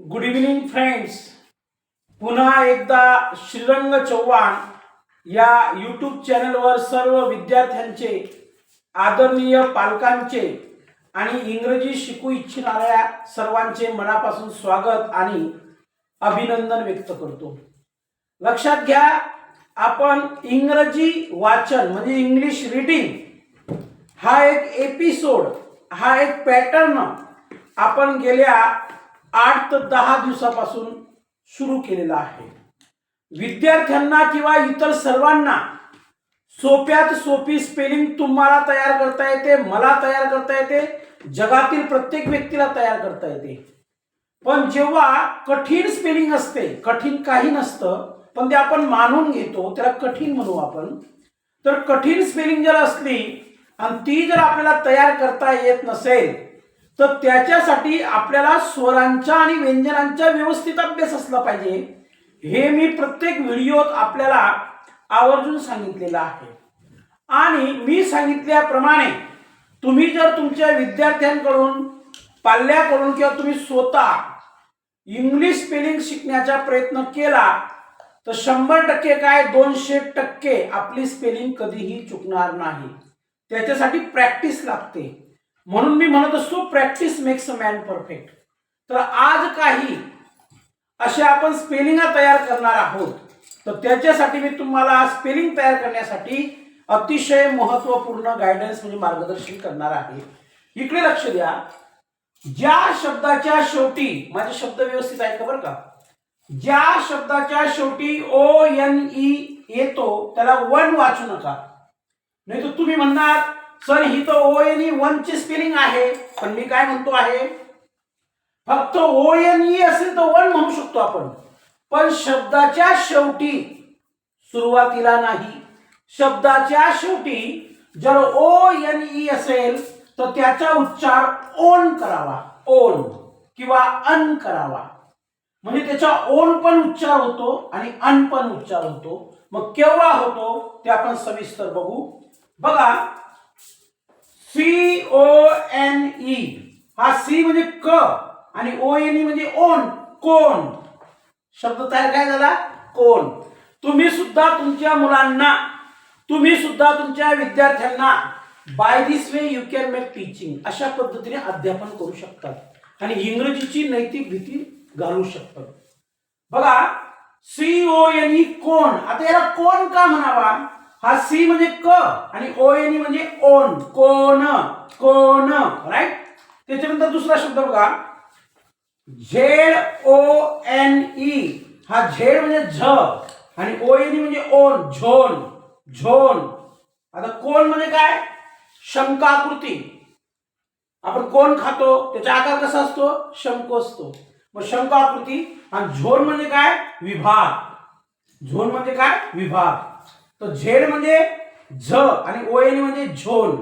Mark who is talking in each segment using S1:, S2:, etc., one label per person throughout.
S1: Good evening friends पुन्हा एकदा श्रीरंग चव्हाण या यूट्यूब चॅनलवर सर्व विद्यार्थ्यांचे आदरणीय पालकांचे आणि इंग्रजी शिकू इच्छिणाऱ्या सर्वांचे मनापासून स्वागत आणि अभिनंदन व्यक्त करतो. लक्षात घ्या आपण इंग्रजी वाचन म्हणजे इंग्लिश रीडिंग हा एक एपिसोड हा एक पॅटर्न आपण गेल्या आठ ते दहा दिवसापासून सुरू केलेला आहे. विद्यार्थ्यांना किंवा इतर सर्वांना सोप्यात सोपी स्पेलिंग तुम्हाला तयार करता येते मला तयार करता येते जगातील प्रत्येक व्यक्तीला तयार करता येते. पण जेव्हा कठीण स्पेलिंग असते कठीण काही नसतं पण ते आपण मानून घेतो त्याला कठीण म्हणू आपण तर कठीण स्पेलिंग जर असली आणि ती जर आपल्याला तयार करता येत नसेल तर त्याच्यासाठी आपल्याला स्वरांच्या आणि व्यंजनांच्या व्यवस्थित अभ्यास असला पाहिजे. हे मी प्रत्येक व्हिडिओत आपल्याला आवर्जून सांगितलेलं आहे. आणि मी सांगितल्याप्रमाणे तुम्ही जर तुमच्या विद्यार्थ्यांकडून पाल्याकडून किंवा तुम्ही स्वतः इंग्लिश स्पेलिंग शिकण्याचा प्रयत्न केला तर शंभर टक्के काय दोनशे टक्के आपली स्पेलिंग कधीही चुकणार नाही. त्याच्यासाठी प्रॅक्टिस लागते. म्हणून मी म्हणत असतो practice makes a man perfect तर आज काही असे आपण स्पेलिंगा तयार करणार आहोत. तर त्याच्यासाठी मी तुम्हाला स्पेलिंग तयार करण्यासाठी अतिशय महत्त्वपूर्ण गायडन्स म्हणजे मार्गदर्शन करणार आहे. इकडे लक्ष द्या. ज्या शब्दाच्या शेवटी माझे शब्द व्यवस्थित आहे का बरं का? ज्या शब्दाच्या शेवटी ओ एन ई येतो त्याला वन वाचू नका. नाही तर तुम्ही म्हणणार सर ही तर ओ एन ई वन ची स्पेलिंग आहे. पण मी काय म्हणतो आहे? फक्त ओ एन ई असेल तर वन म्हणू शकतो आपण. पण शब्दाच्या शेवटी सुरुवातीला नाही. शब्दाच्या शेवटी जर ओ एन ई असेल तर त्याचा उच्चार ओन करावा. ओन किंवा अन करावा. म्हणजे त्याचा ओन पण उच्चार होतो आणि अन पण उच्चार होतो. मग केव्हा होतो? ते आपण सविस्तर बघू. बघा सी ओ एन ई हा सी म्हणजे क आणि ओ एन ई म्हणजे ओन कोण? शब्द तयार काय झाला? कोण. तुम्ही सुद्धा तुमच्या मुलांना तुम्ही सुद्धा तुमच्या विद्यार्थ्यांना by this way you can make teaching अशा पद्धतीने अध्यापन करू शकतात आणि इंग्रजीची नैतिक भीती घालू शकतात बघा सी ओ एन ई कोण? आता याला कोण का म्हणावा? हा सी म्हणजे क आणि ओ एन ई म्हणजे ओन. कोण कोण राईट त्याच्यानंतर दुसरा शब्द बघा. Z O N E. हा झेड म्हणजे झ आणि ओ एन ई म्हणजे ओन झोन झोन. आता कोण म्हणजे काय? शंकाकृती. आपण कोण खातो त्याचा आकार कसा असतो? शंको असतो. मग शंकाकृती आणि झोन म्हणजे काय? विभाग. झोन म्हणजे काय? विभाग. तर झेड म्हणजे झ आणि ओ एन म्हणजे झोन.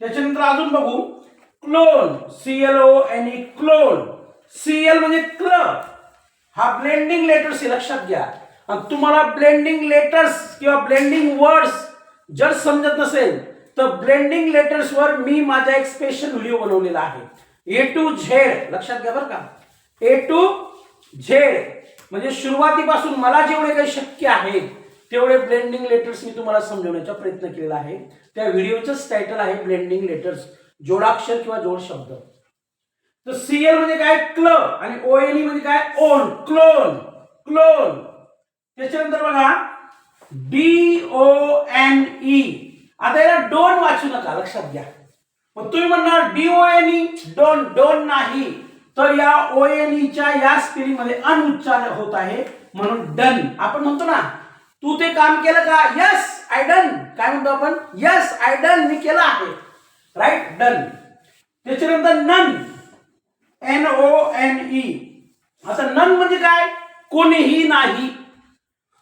S1: त्याच्यानंतर अजून बघू. Clone. C L O N E clone. C L म्हणजे क्ल हा ब्लेंडिंग लेटर्स लक्षात घ्या. आणि तुम्हाला ब्लेंडिंग लेटर्स किंवा ब्लेंडिंग वर्ड्स जर समजत नसेल तर ब्लेंडिंग लेटर्स वर मी माझा एक स्पेशल व्हिडिओ बनवलेला आहे. ए टू झेड लक्षात घ्या बरं का. ए टू झेड म्हणजे सुरुवातीपासून मला जेवढे काही शक्य आहे तेवढे ब्लेंडिंग लेटर्स मी तुम्हाला समजवण्याचा प्रयत्न केलेला आहे. त्या व्हिडिओचंच टायटल आहे ब्लेंडिंग लेटर्स जोडाक्षर किंवा जोड शब्द. तर सीएल म्हणजे काय? क्ल आणि ओ एन ई म्हणजे काय? ओन क्लोन क्लोन त्याच्यानंतर बघा डी ओ एन ई आता याला डोन वाचू नका लक्षात घ्या. मग तुम्ही म्हणणार D O N E done done नाही. तर या ओ एन ईच्या या स्पेलिंगमध्ये अनुच्चार होत आहे म्हणून डन आपण म्हणतो ना तू ते काम केलं का? यस आय डन काय म्हणतो आपण? यस आय डन मी केलं आहे. राईट डन त्याच्यानंतर none N O N E आता नन म्हणजे काय? कोणीही नाही.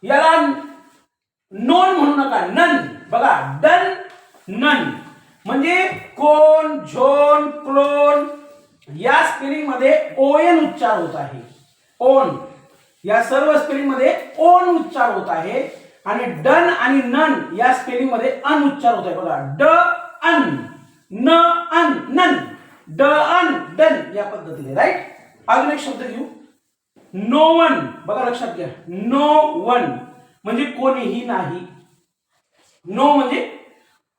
S1: याला नोन म्हणू नका. नन बघा डन नन म्हणजे कोण झोन क्लोन या स्पेलिंगमध्ये ओएन उच्चार होत आहे. ओन या सर्व स्पेलिंगमध्ये ओन उच्चार होत आहे. आणि डन आणि नन या स्पेलिंगमध्ये अन उच्चार होत आहे. बघा ड अन न अन नन ड अन डन या पद्धतीने राईट अजून एक शब्द घेऊ. नो वन बघा लक्षात घ्या. नो वन म्हणजे कोणीही नाही. नो म्हणजे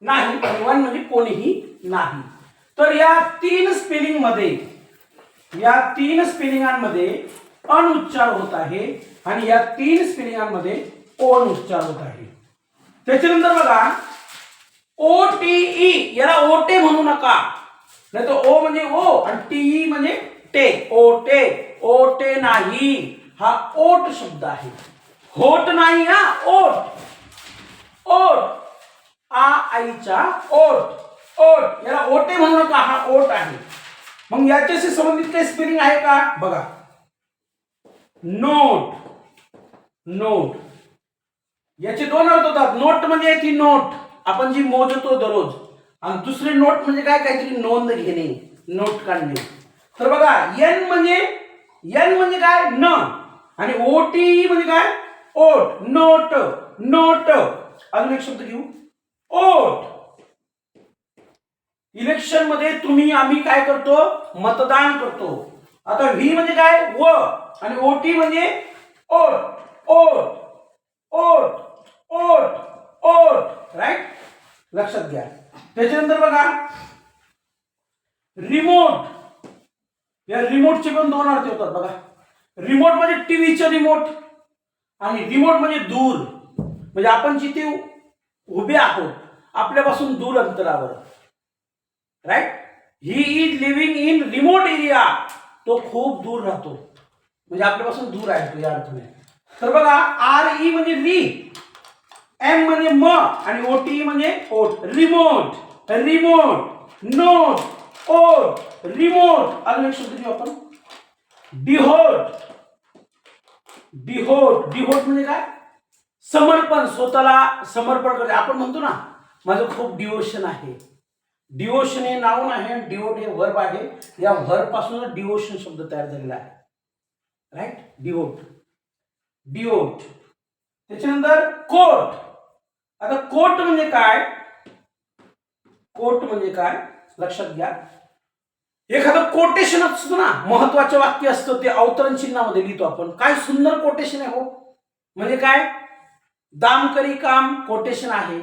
S1: नाही आणि वन म्हणजे कोणीही नाही. तर या तीन स्पेलिंगमध्ये या तीन स्पेलिंगांमध्ये अनुच्चार होत आहे आणि या तीन स्त्रियांमध्ये ओन उच्चार होत आहे त्याच्यानंतर बघा ओ टी ई याला ओटे म्हणू नका नाही तर ओ म्हणजे ओ आणि टी ई म्हणजे टे ओटे ओटे नाही हा ओट शब्द आहे होट नाही हा ओट ओट आ आईचा ओट ओट याला ओटे म्हणू नका हा ओट आहे मग याच्याशी संबंधित काही स्पेलिंग आहे का बघा नोट. नोट. याचे दोन अर्थ होतात. नोट म्हणजे ती नोट. आपण जी मोजतो दररोज आणि दुसरी नोट म्हणजे काय? काहीतरी नोंद घेणे नोट काढणे. तर बघा एन म्हणजे एन म्हणजे काय? न. आणि ओटी म्हणजे काय? ओट. नोट. नोट. अजून एक शब्द घेऊ. ओट. इलेक्शनमध्ये तुम्ही आम्ही काय करतो? मतदान करतो. आता व्ही म्हणजे काय? व आणि ओटी म्हणजे ओट ओट ओट ओट ओट राईट लक्षात घ्या. त्याच्यानंतर बघा. रिमोट या रिमोटचे पण दोन अर्थ होतात बघा. रिमोट म्हणजे टीव्हीचं रिमोट आणि रिमोट म्हणजे दूर. म्हणजे आपण जिथे उभे आहोत आपल्यापासून दूर अंतरावर. Right he is living in remote area तो खूप दूर राहतो। म्हणजे आपल्यापासून दूर आहे तो या अर्थाने तर बघा, आर ई म्हणजे री एम म्हणजे म, आणि ओ टी म्हणजे oat remote remote, note oat remote. अजून एक शब्द घेऊ आपण. डिहोट. डिहोट. डिहोट म्हणजे काय? समर्पण, स्वतःला समर्पण करते. आपण म्हणतो ना, माझं खूप डिवोशन आहे. डिवोशन हे नाव आहे डिओट हे वर्ब आहे. या वर्बपासून डिवोशन शब्द तयार झालेला आहे. राईट डिवोट डिओट त्याच्यानंतर कोट आता कोट म्हणजे काय? कोट म्हणजे काय? लक्षात घ्या. एखादं कोटेशन असतो ना महत्वाचं वाक्य असतं ते अवतरण चिन्हामध्ये लिहितो आपण. काय सुंदर कोटेशन आहे हो. म्हणजे काय? दाम करी काम कोटेशन आहे.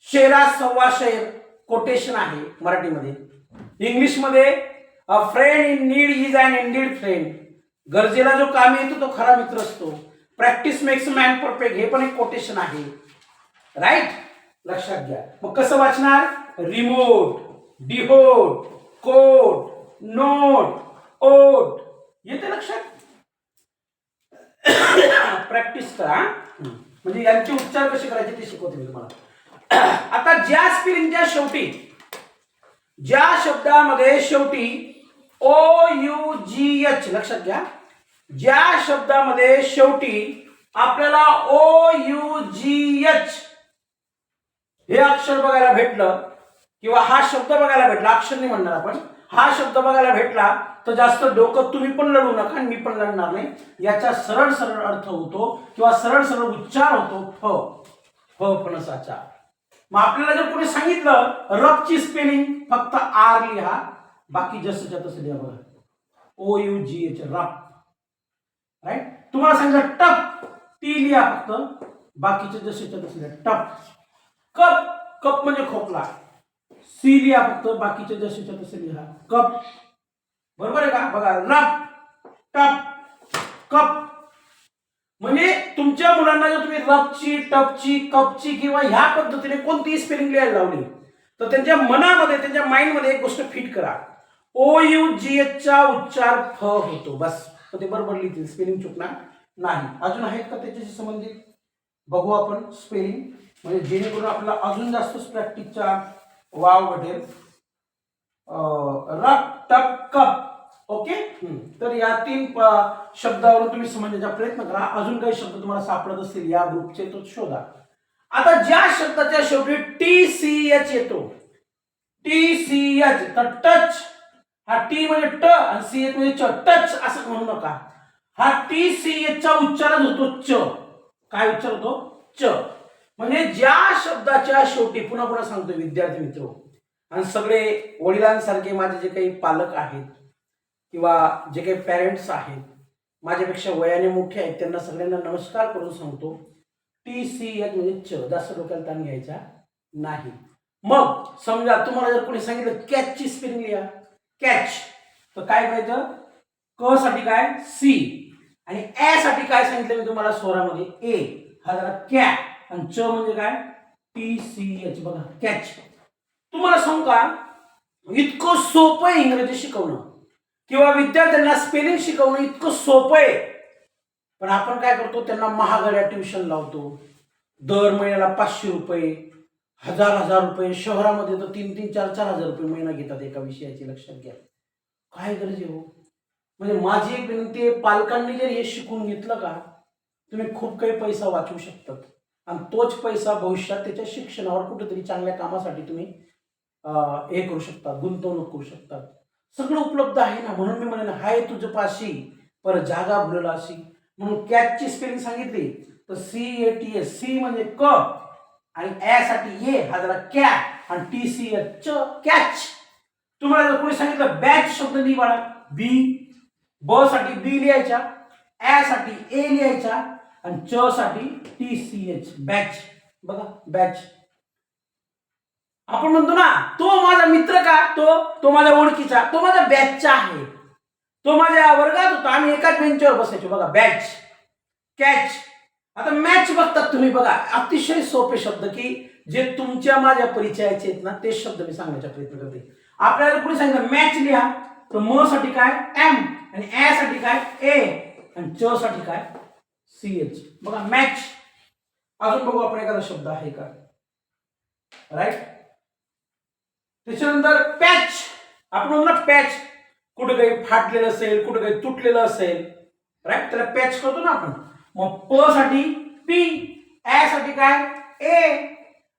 S1: शेरा सव्वा शेर. कोटेशन आहे मराठीमध्ये. इंग्लिशमध्ये a friend in need is and indeed friend गरजेला जो काम येतो तो खरा मित्र असतो. प्रॅक्टिस मेक्स मॅन परफेक्ट हे पण एक कोटेशन आहे. राईट लक्षात घ्या. मग कसं वाचणार? रिमोट डिहोट कोट नोट ओट येते लक्षात? प्रॅक्टिस करा म्हणजे यांचे उपचार कसे करायचे ते शिकवते मी तुम्हाला. आता ज्या स्पिलिंगच्या शेवटी ज्या शब्दामध्ये शेवटी ओ यू जी एच लक्षात घ्या ज्या शब्दामध्ये शेवटी आपल्याला ओ यू जी एच हे अक्षर बघायला भेटलं किंवा हा शब्द बघायला भेटला अक्षर नाही म्हणणार आपण हा शब्द बघायला भेटला तर जास्त डोकं तुम्ही पण लढू नका आणि मी पण लढणार नाही. याचा सरळ सरळ अर्थ होतो किंवा सरळ सरळ उच्चार होतो फ फ फणसाचा मग आपल्याला जर कोणी सांगितलं रबची स्पेलिंग फक्त आर लिहा. बाकी जसंच्या तसं लिहा बघा. O U G H rough. Right तुम्हाला सांगितलं टप टी लिहा फक्त. बाकीचे जसेच्या तसे लिहा. टप कप. कप म्हणजे खोकला. सी लिहा फक्त. बाकीचे जसेच्या तसे लिहा. कप. बरोबर आहे का? बघा रफ. टप कप. म्हणजे तुमच्या मुलांना जर तुम्ही रबची टपची कपची किंवा ह्या पद्धतीने कोणतीही स्पेलिंग लिहायला लावली तर त्यांच्या मनामध्ये त्यांच्या माइंडमध्ये एक गोष्ट फिट करा. ओ यू जी एचचा उच्चार फ होतो. बस. ते बरोबर लिहितील. स्पेलिंग चुकणार नाही. अजून आहेत का त्याच्याशी संबंधित? बघू आपण स्पेलिंग म्हणजे जेणेकरून आपला अजून जास्त प्रॅक्टिसचा वाव वाटेल. रप टप कप ओके? तर या तीन शब्दावरून तुम्ही समजण्याचा प्रयत्न करा. अजून काही शब्द तुम्हाला सापडत असतील या ग्रुपचे तो शोधा. आता ज्या शब्दाच्या शेवटी टी सी एच येतो. टी सी एच तर टच हा टी म्हणजे ट आणि सी एच म्हणजे च टच असं म्हणू नका. हा टी सी एच चा उच्चारच होतो च काय उच्चार होतो? च म्हणजे ज्या शब्दाच्या शेवटी पुन्हा पुन्हा सांगतो विद्यार्थी मित्र. आणि सगळे वडिलांसारखे माझे जे काही पालक आहेत किंवा जे काही पॅरेंट्स आहेत माझ्यापेक्षा वयाने मोठे आहेत त्यांना सगळ्यांना नमस्कार करून सांगतो. टी सी एच म्हणजे च जास्त डोक्याला ताण घ्यायचा नाही. मग समजा तुम्हाला जर कोणी सांगितलं कॅचची स्पेलिंग लिहा. कॅच तर काय करायचं क साठी काय? सी आणि ए साठी काय सांगितलं मी तुम्हाला स्वरामध्ये? ए हा झाला कॅ आणि च म्हणजे काय? टी सी एच बघा कॅच तुम्हाला सांगू का? इतकं सोपं इंग्रजी शिकवणं. किंवा विद्यार्थ्यांना स्पेलिंग शिकवणं इतकं सोपं आहे. पण आपण काय करतो त्यांना महागड्या ट्युशन लावतो. दर महिन्याला पाचशे रुपये हजार हजार रुपये शहरामध्ये तर तीन तीन चार चार हजार रुपये महिना घेतात एका विषयाची लक्षात घ्या. काय गरज आहे हो? म्हणजे माझी एक विनंती आहे पालकांनी जर हे शिकून घेतलं का तुम्ही खूप काही पैसा वाचवू शकतात. आणि तोच पैसा भविष्यात त्याच्या शिक्षणावर कुठेतरी चांगल्या कामासाठी तुम्ही हे करू शकता गुंतवणूक करू शकतात सगळं उपलब्ध आहे ना म्हणून मी म्हणेन, हाय तुझं पाशी, पर जागा भुलला अशी. म्हणून कॅचची स्पेलिंग सांगितली. तर C A T S C म्हणजे क आणि साठी ए हा जरा कॅ आणि टी सी कॅच तुम्हाला जर कोणी सांगितलं बॅच शब्द बी ब साठी बी लिहायच्या ए साठी ए लिहायच्या आणि च साठी टी सी एच बॅच बघा बॅच आपण म्हणतो ना तो माझा मित्र का? तो तो माझ्या ओळखीचा तो माझ्या बॅचचा आहे. तो माझ्या वर्गात होता आम्ही एकाच बेंचवर बसायचो बघा बॅच कॅच आता मॅच बघतात तुम्ही बघा अतिशय सोपे शब्द की जे तुमच्या माझ्या परिचयाचे आहेत ना ते शब्द मी सांगण्याचा प्रयत्न करते. आपल्याला कुणी सांगितलं मॅच लिहा तर म साठी काय? एम आणि ए साठी काय? ए आणि च साठी काय? सी एच बघा मॅच अजून बघू आपण एखादा शब्द आहे का? राईट त्याच्यानंतर पॅच. आपण म्हणतो ना पॅच. कुठं काही फाटलेलं असेल कुठं काही तुटलेलं असेल राईट त्याला पॅच करतो ना आपण. मग प साठी पी ए साठी काय? ए.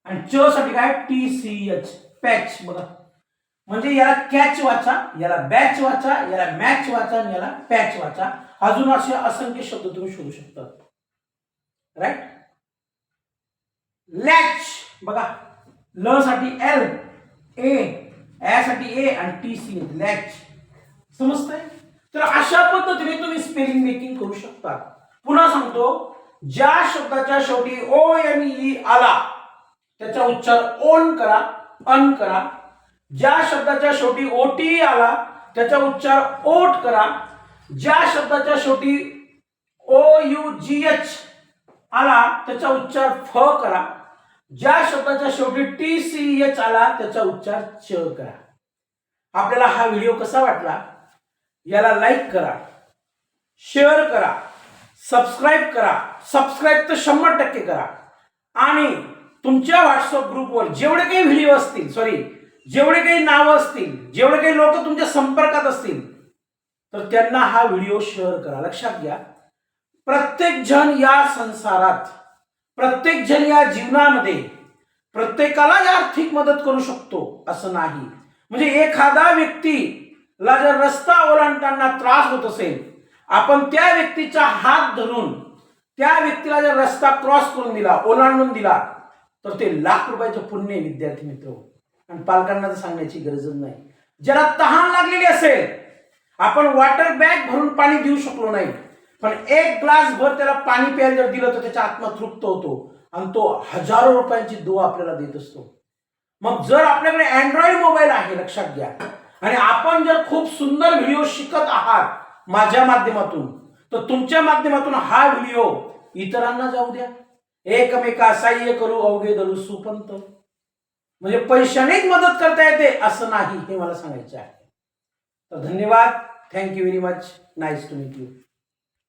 S1: आणि च साठी काय? T C H. पॅच बघा. म्हणजे याला कॅच वाचा याला बॅच वाचा याला मॅच वाचा आणि याला पॅच वाचा. अजून असे असंख्य शब्द तुम्ही शोधू शकता. Right latch. बघा. ल साठी एल. ए यासाठी साठी ए आणि टी सी लॅच समजतंय? तर अशा पद्धतीने तुम्ही स्पेलिंग मेकिंग करू शकता. पुन्हा सांगतो ज्या शब्दाच्या शेवटी ओ एन ई आला त्याचा उच्चार ओन करा अन करा. ज्या शब्दाच्या शेवटी ओ टी आला त्याचा उच्चार ओट करा. ज्या शब्दाच्या शेवटी ओ यू जी एच आला त्याचा उच्चार फ करा. ज्या शब्दाच्या शेवटी टी सी एच आला त्याचा उच्चार च करा. आपल्याला हा व्हिडिओ कसा वाटला? याला लाईक करा. शेअर करा. सबस्क्राईब करा. सबस्क्राईब तर शंभर टक्के करा. आणि तुमच्या व्हॉट्सअप ग्रुपवर जेवढे काही व्हिडिओ असतील सॉरी जेवढे काही नावं असतील जेवढे काही लोक तुमच्या संपर्कात असतील तर त्यांना हा व्हिडिओ शेअर करा. लक्षात घ्या. प्रत्येक जण या संसारात प्रत्येक जण या जीवनामध्ये प्रत्येकाला आर्थिक मदत करू शकतो असं नाही. म्हणजे एखादा व्यक्तीला जर रस्ता ओलांडताना त्रास होत असेल आपण त्या व्यक्तीचा हात धरून त्या व्यक्तीला जर रस्ता क्रॉस करून दिला ओलांडून दिला तर ते लाख रुपयाचं पुण्य विद्यार्थी मित्र. आणि पालकांना तर सांगण्याची गरजच नाही. ज्याला तहान लागलेली असेल आपण वॉटर बॅग भरून पाणी देऊ शकलो नाही. पण एक ग्लास भर त्याला पाणी प्यायला जर दिलं तर त्याच्या आत्मा तृप्त होतो. आणि तो हजारो रुपयांची दो आपल्याला देत असतो. मग जर आपल्याकडे अँड्रॉइड मोबाईल आहे लक्षात घ्या. आणि आपण जर खूप सुंदर व्हिडिओ शिकत आहात माझ्या माध्यमातून तर तुमच्या माध्यमातून हा व्हिडिओ इतरांना जाऊ द्या. एकमेका साह्य करू अवघे धरू सुपंत. म्हणजे पैशानेच मदत करता येते असं नाही हे मला सांगायचे आहे. तर धन्यवाद. Thank you very much nice to meet you